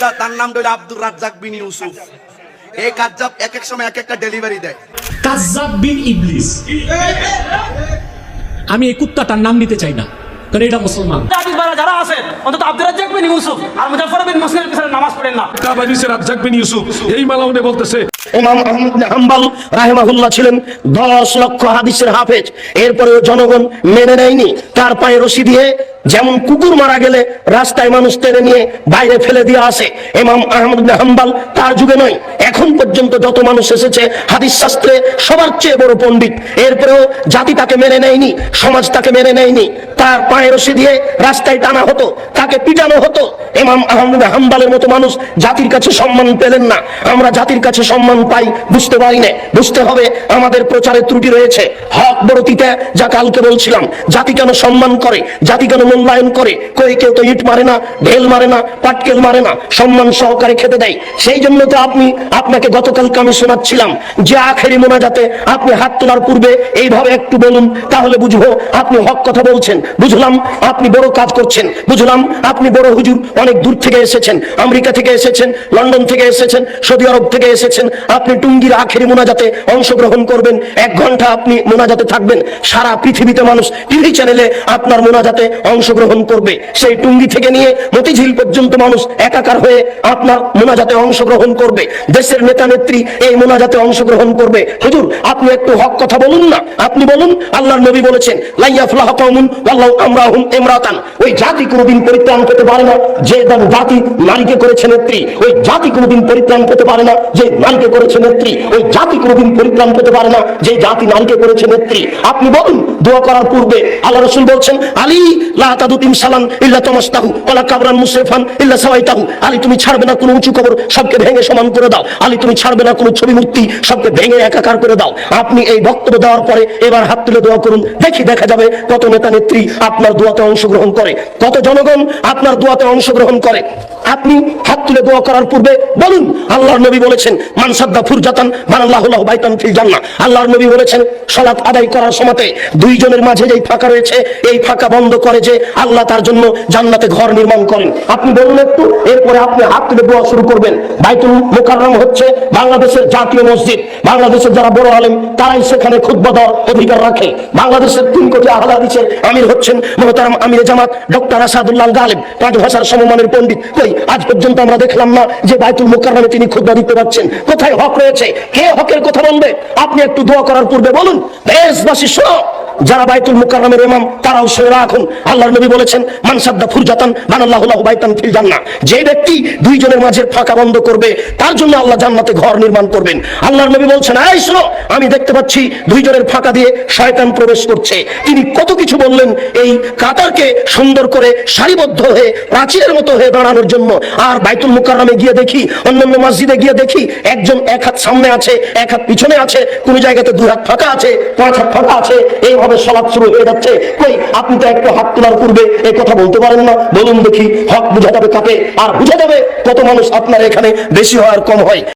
তার নাম আব্দুর রাজ্জাক বিন ইউসুফ। এই কাজ্জাব এক এক সময় এক একটা ডেলিভারি দেয়। কাজ্জাব বিন ইবলিস। আমি এই কুত্তাটার নাম নিতে চাই না কারণ এটা মুসলমান। যারা আছেন অন্তত আব্দুর রাজ্জাক বিন ইউসুফ আর মুজাফর বিন মুসলিমের পিছনে নামাজ পড়েন না। কাবাদিসে রাজ্জাক বিন ইউসুফ এই মালাউনে বলতেছে আহমদ ছিলেন দশ লক্ষ হাদিসের হাফেজ। এরপরেও জনগণ মেনে নেয়নি। তার পায়ে রশি দিয়ে যেমন কুকুর মারা গেলে রাস্তায় মানুষ টেনে নিয়ে বাইরে ফেলে দিয়ে আসে ইমাম আহমদ হাম্বাল তার যুগে নয়। এখন পর্যন্ত যত মানুষ এসেছে হাদিস শাস্ত্রে সবার চেয়ে বড় পণ্ডিত। এরপরেও জাতি তাকে মেনে নেয়নি, সমাজ তাকে মেনে নেয়নি। তার পায়ে রশি দিয়ে রাস্তায় টানা হতো, তাকে পিটানো হতো। ইমাম আহমদ হাম্বালের মতো মানুষ জাতির কাছে সম্মান পেলেন না। আমরা জাতির কাছে সম্মান পাই, বুঝতে পারি না। বুঝতে হবে, আমাদের প্রচারে ত্রুটি রয়েছে। হক বড়তিতে, যা কালকে বলছিলাম, জাতি কেন সম্মান করে, জাতি কেন মূল্যায়ন করে? কই কেউ তো ইট মারে না, ঢেল মারে না, পাটকেল মারে না, সম্মান সহকারে খেতে দেয়। সেই জন্য তো আপনি, আপনাকে গতকালকে আমি শোনাচ্ছিলাম যে আখেরি মোনাজাতে আপনি হাত তোলার পূর্বে এইভাবে একটু বলুন, তাহলে বুঝব আপনি হক কথা বলছেন। বুঝলাম আপনি বড় কাজ করছেন। বুঝলাম আপনি বড় হুজুর, অনেক দূর থেকে এসেছেন, আমেরিকা থেকে এসেছেন, লন্ডন থেকে এসেছেন, সৌদি আরব থেকে এসেছেন। আপনি টুঙ্গির আখেরি মোনাজাতে অংশগ্রহণ করবেন, এক ঘণ্টা আপনি মোনাজাতে থাকবেন। সারা পৃথিবীতে মানুষ টিভি চ্যানেলে আপনার মোনাজাতে অংশগ্রহণ করবে। সেই টুঙ্গি থেকে নিয়ে মতিঝিল পর্যন্ত মানুষ একাকার হয়ে আপনার মোনাজাতে অংশগ্রহণ করবে। দেশের নেতা নেত্রী এই মোনাজাতে অংশগ্রহণ করবে। হুজুর, আপনি একটু হক কথা বলুন না। আপনি বলুন, আল্লাহর নবী বলেছেন, লাইয়াফলাহ আপনি বলুন, দোয়া করার পূর্বে আল্লাহ রসুল বলছেন, আলী সাওয়াইতাহু। আলী, তুমি ছাড়বে না কোনো উঁচু কবর, সবকে ভেঙে সমান করে দাও। আলী, তুমি ছাড়বে না কোনো ছবি মূর্তি, সবকে ভেঙে একাকার করে দাও। আপনি এই বক্তব্য দেওয়ার পরে এবার হাত তুলে দোয়া করুন। দেখি, দেখা যাবে কত নেতা নেত্রী আপনার দোয়াতে অংশগ্রহণ করে। কত জনগণ আপনার দোয়াতে অংশগ্রহণ করে? আপনি হাত তুলে দোয়া করার পূর্বে বলুন, আল্লাহর নবী বলেছেন মানসাদ্দা ফুরজাতান মানাল্লাহুল্লাহ বাইতান ফিল জান্নাহ। আল্লাহর নবী বলেছেন সালাত আদায় করার সময়তে দুইজনের মাঝে যেই ফাঁকা রয়েছে, এই ফাঁকা বন্ধ করে যে আল্লাহ তার জন্য জান্নাতে ঘর নির্মাণ করেন। আপনি বলুন একটু, এরপরে আপনি হাত তুলে দোয়া শুরু করবেন। বাইতুল মোকাররম হচ্ছে বাংলাদেশের জাতীয় মসজিদ। বাংলাদেশের যারা বড় আলেম, তারাই সেখানে খুতবা দেওয়ার অধিকার রাখে। বাংলাদেশের তিন কোটি আহলা আমির হচ্ছেন মোহতারাম আমির জামাত ডক্টর আসাদুল্লাহ গালেব, পাঁচ ভাষার সমমানের পণ্ডিত। কই? আজ পর্যন্ত আমরা দেখলাম না যে বাইতুল মোকাররমে তিনি খুতবা দিতে পারছেন কোথায় হক রয়েছে? কে হকের কথা বলবে? আপনি একটু দোয়া করার পূর্বে বলুন। দেশবাসী শোনো। যারা বাইতুল মুকাররমের ইমাম, তারাও শুনে রাখুন। আল্লাহর নবী বলেছেন মানসাদ্দা ফুরজাতান বানাল্লাহু লাহু বাইতান ফিল জান্নাহ। যে ব্যক্তি দুইজনের মাঝে ফাঁকা বন্ধ করবে, তার জন্য আল্লাহ জান্নাতে ঘর নির্মাণ করবেন। আল্লাহর নবী বলছেন, এই শোনো, আমি দেখতে পাচ্ছি দুইজনের ফাঁকা দিয়ে শয়তান প্রবেশ করছে। তিনি কত কিছু বললেন, এই কাতারকে সুন্দর করে সারিবদ্ধ হয়ে, প্রাচীরের মতো হয়ে দাঁড়ানোর জন্য। আর বাইতুল মুকাররমে গিয়ে দেখি, অন্যান্য মসজিদে গিয়ে দেখি, একজন এক হাত সামনে আছে, এক হাত পিছনে আছে, কোন জায়গাতে দুই হাত ফাঁকা আছে, পাঁচ হাত ফাঁকা আছে এইভাবে সলাপ শুরু হয়ে যাচ্ছে? কই, আপনি তো একটু হাত তোলার পূর্বে এই কথা বলতে পারেন না। বলুন দেখি, হক বুঝা যাবে কাকে? আর বুঝা যাবে কত মানুষ আপনার এখানে বেশি হয় আর কম হয়।